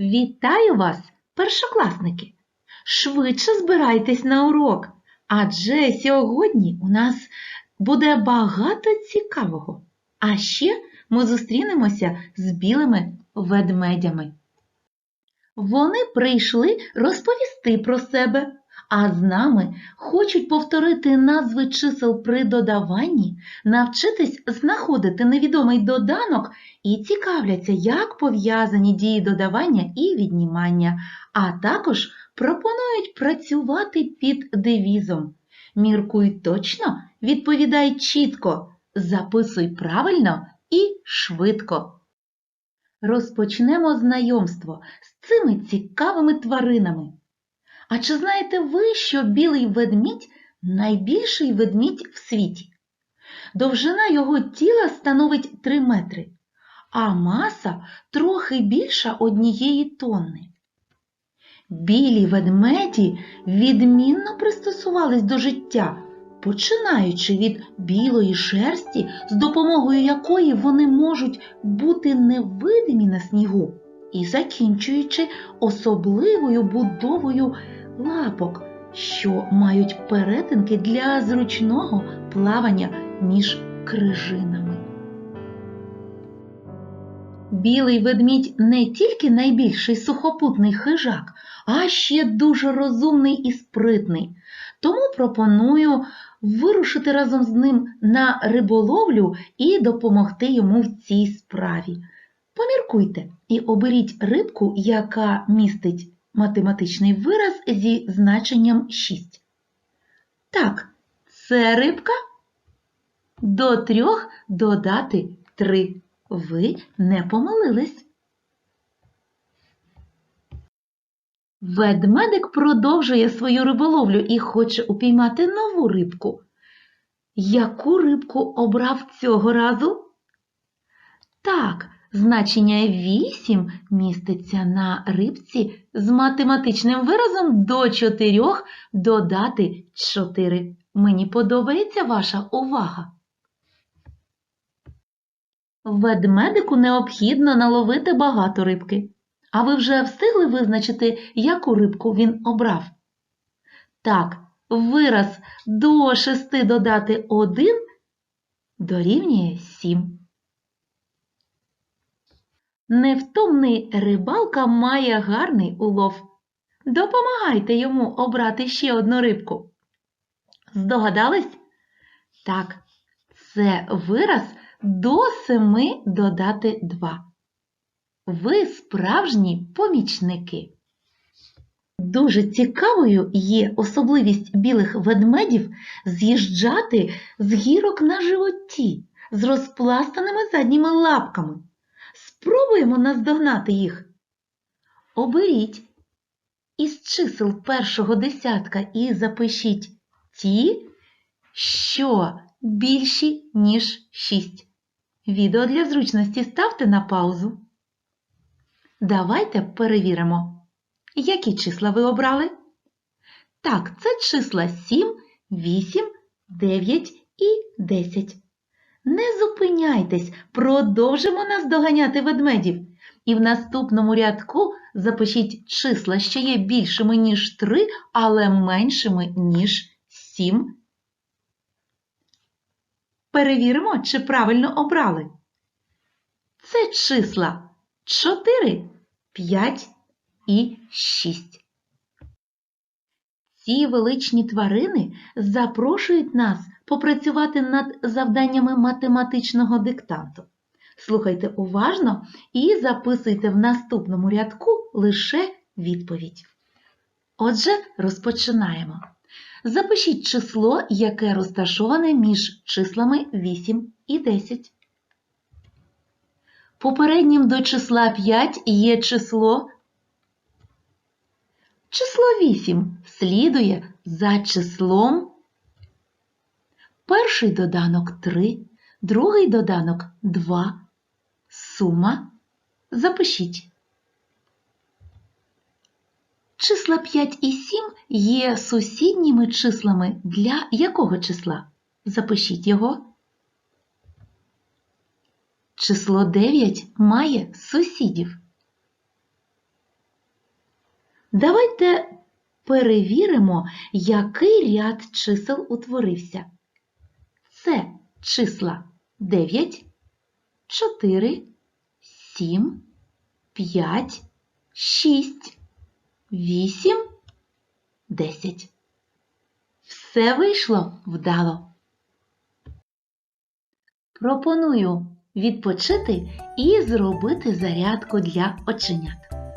Вітаю вас, першокласники! Швидше збирайтесь на урок, адже сьогодні у нас буде багато цікавого. А ще ми зустрінемося з білими ведмедями. Вони прийшли розповісти про себе, а з нами хочуть повторити назви чисел при додаванні, навчитись знаходити невідомий доданок і цікавляться, як пов'язані дії додавання і віднімання, а також пропонують працювати під девізом. Міркуй точно, відповідай чітко, записуй правильно і швидко. Розпочнемо знайомство з цими цікавими тваринами. А чи знаєте ви, що білий ведмідь найбільший ведмідь в світі? Довжина його тіла становить 3 метри, а маса трохи більша однієї тонни. Білі ведмеді відмінно пристосувались до життя, починаючи від білої шерсті, з допомогою якої вони можуть бути невидимі на снігу, і закінчуючи особливою будовою лапок, що мають перетинки для зручного плавання між крижинами. Білий ведмідь не тільки найбільший сухопутний хижак, а ще дуже розумний і спритний. Тому пропоную вирушити разом з ним на риболовлю і допомогти йому в цій справі. Поміркуйте і оберіть рибку, яка містить математичний вираз зі значенням 6. Так, це рибка. До трьох додати 3. Ви не помилились. Ведмедик продовжує свою риболовлю і хоче упіймати нову рибку. Яку рибку обрав цього разу? Так, значення 8 міститься на рибці з математичним виразом до 4 додати 4. Мені подобається ваша увага. Ведмедику необхідно наловити багато рибки. А ви вже встигли визначити, яку рибку він обрав? Так, вираз до 6 додати 1 дорівнює 7. Невтомний рибалка має гарний улов. Допомагайте йому обрати ще одну рибку. Здогадались? Так, це вираз до 7 додати 2. Ви справжні помічники. Дуже цікавою є особливість білих ведмедів з'їжджати з гірок на животі з розпластаними задніми лапками. Спробуємо наздогнати їх. Оберіть із чисел першого десятка і запишіть ті, що більші, ніж 6. Відео для зручності ставте на паузу. Давайте перевіримо, які числа ви обрали. Так, це числа 7, 8, 9 і 10. Не зупиняйтесь, продовжимо наздоганяти ведмедів. І в наступному рядку запишіть числа, що є більшими, ніж 3, але меншими, ніж 7. Перевіримо, чи правильно обрали. Це числа 4, 5 і 6. Ці величні тварини запрошують нас попрацювати над завданнями математичного диктанту. Слухайте уважно і записуйте в наступному рядку лише відповідь. Отже, розпочинаємо. Запишіть число, яке розташоване між числами 8 і 10. Попереднім до числа 5 є число. Число 8 слідує за числом. Перший доданок 3, другий доданок 2. Сума. Запишіть. Числа 5 і 7 є сусідніми числами для якого числа? Запишіть його. Число 9 має сусідів. Давайте перевіримо, який ряд чисел утворився. Це числа 9, 4, 7, 5, 6, 8, 10. Все вийшло вдало. Пропоную відпочити і зробити зарядку для оченят.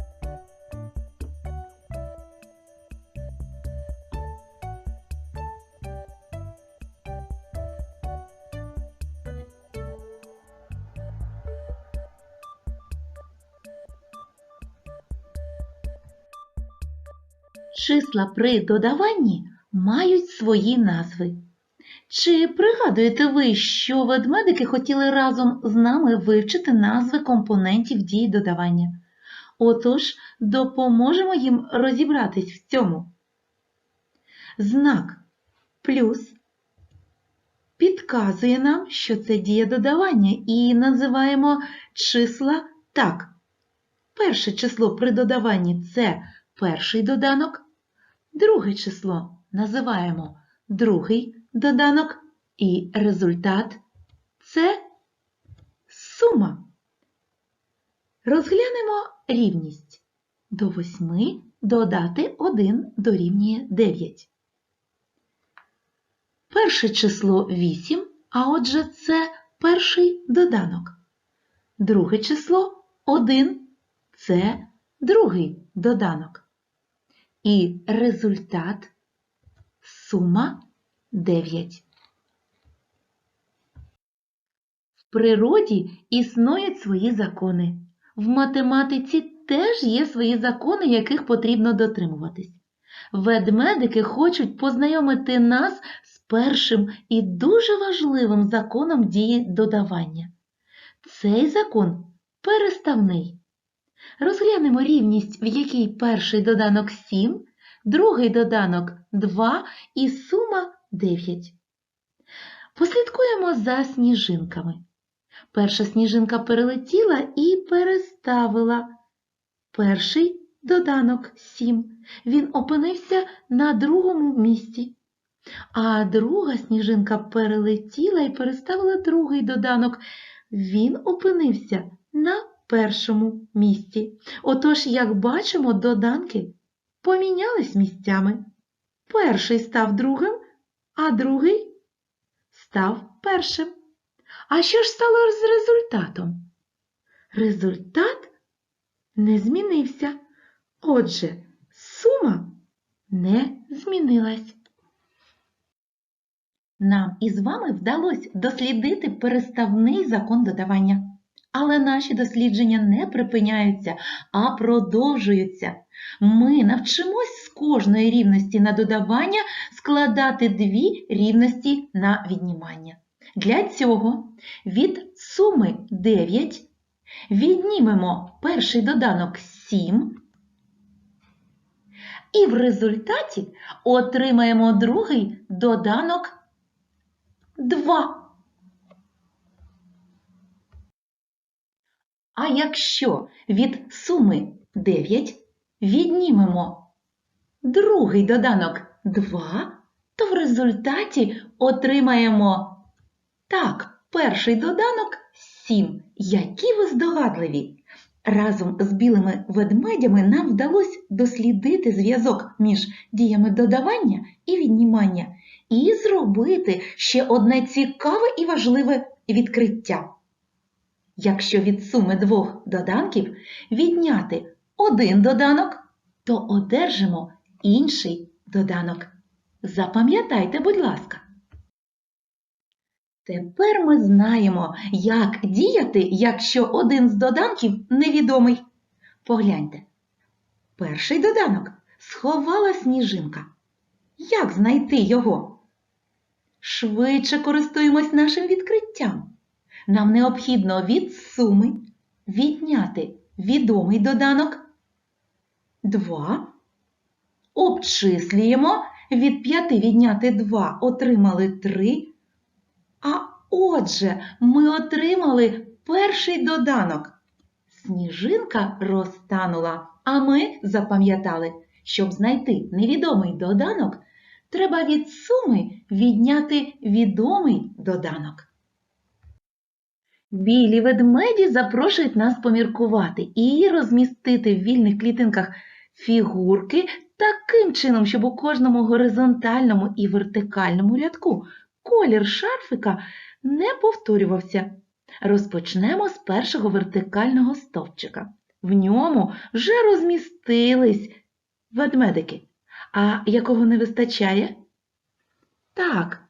Числа при додаванні мають свої назви. Чи пригадуєте ви, що ведмедики хотіли разом з нами вивчити назви компонентів дії додавання? Отож, допоможемо їм розібратись в цьому. Знак плюс підказує нам, що це дія додавання, і називаємо числа так. Перше число при додаванні це перший доданок, друге число називаємо другий доданок, і результат це сума. Розглянемо рівність. До 8 додати 1 дорівнює 9. Перше число 8, а отже це перший доданок. Друге число 1 це другий доданок. І результат сума 9. В природі існують свої закони. В математиці теж є свої закони, яких потрібно дотримуватись. Ведмедики хочуть познайомити нас з першим і дуже важливим законом дії додавання. Цей закон переставний. Розглянемо рівність, в якій перший доданок 7, другий доданок 2 і сума 9. Послідкуємо за сніжинками. Перша сніжинка перелетіла і переставила. Перший доданок 7. Він опинився на другому місці. А друга сніжинка перелетіла і переставила другий доданок. Він опинився на першому місці. Отож, як бачимо, доданки помінялись місцями. Перший став другим, а другий став першим. А що ж стало з результатом? Результат не змінився. Отже, сума не змінилась. Нам із вами вдалося дослідити переставний закон додавання. Але наші дослідження не припиняються, а продовжуються. Ми навчимось з кожної рівності на додавання складати дві рівності на віднімання. Для цього від суми 9 віднімемо перший доданок 7, і в результаті отримаємо другий доданок 2. А якщо від суми 9 віднімемо другий доданок 2, то в результаті отримаємо так, перший доданок 7. Які ви здогадливі! Разом з білими ведмедями нам вдалося дослідити зв'язок між діями додавання і віднімання і зробити ще одне цікаве і важливе відкриття. Якщо від суми двох доданків відняти один доданок, то одержимо інший доданок. Запам'ятайте, будь ласка. Тепер ми знаємо, як діяти, якщо один з доданків невідомий. Погляньте. Перший доданок сховала сніжинка. Як знайти його? Швидше користуємось нашим відкриттям. Нам необхідно від суми відняти відомий доданок 2. Обчислюємо від 5 відняти 2 отримали 3. А отже, ми отримали перший доданок. Сніжинка розтанула, а ми запам'ятали Щоб знайти невідомий доданок, треба від суми відняти відомий доданок. Білі ведмеді запрошують нас поміркувати і розмістити в вільних клітинках фігурки таким чином, щоб у кожному горизонтальному і вертикальному рядку колір шарфика не повторювався. Розпочнемо з першого вертикального стовпчика. В ньому вже розмістились ведмедики. А якого не вистачає? Так,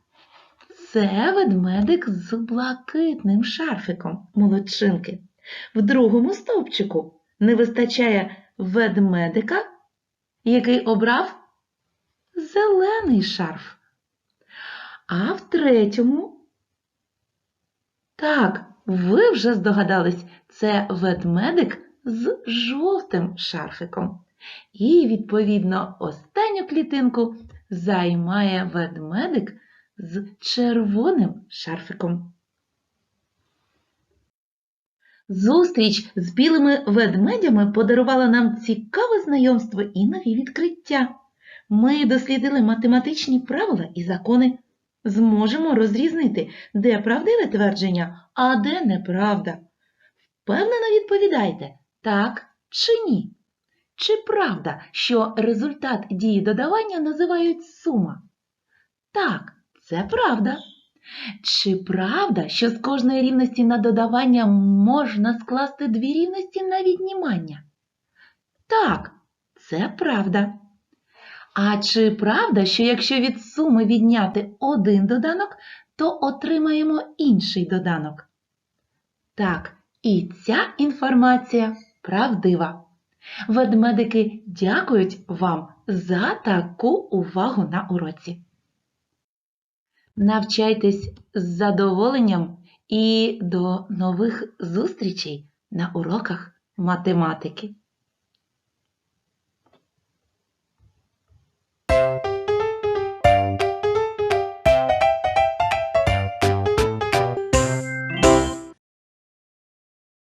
це ведмедик з блакитним шарфиком молодчинки. В другому стовпчику не вистачає ведмедика, який обрав зелений шарф. А в третьому, так, ви вже здогадались, це ведмедик з жовтим шарфиком. І, відповідно, останню клітинку займає ведмедик з червоним шарфиком. Зустріч з білими ведмедями подарувала нам цікаве знайомство і нові відкриття. Ми дослідили математичні правила і закони. Зможемо розрізнити, де правдиве твердження, а де неправда. Впевнено відповідайте, так чи ні? Чи правда, що результат дії додавання називають сума? Так, це правда. Чи правда, що з кожної рівності на додавання можна скласти дві рівності на віднімання? Так, це правда. А чи правда, що якщо від суми відняти один доданок, то отримаємо інший доданок? Так, і ця інформація правдива. Ведмедики дякують вам за таку увагу на уроці. Навчайтесь з задоволенням і до нових зустрічей на уроках математики.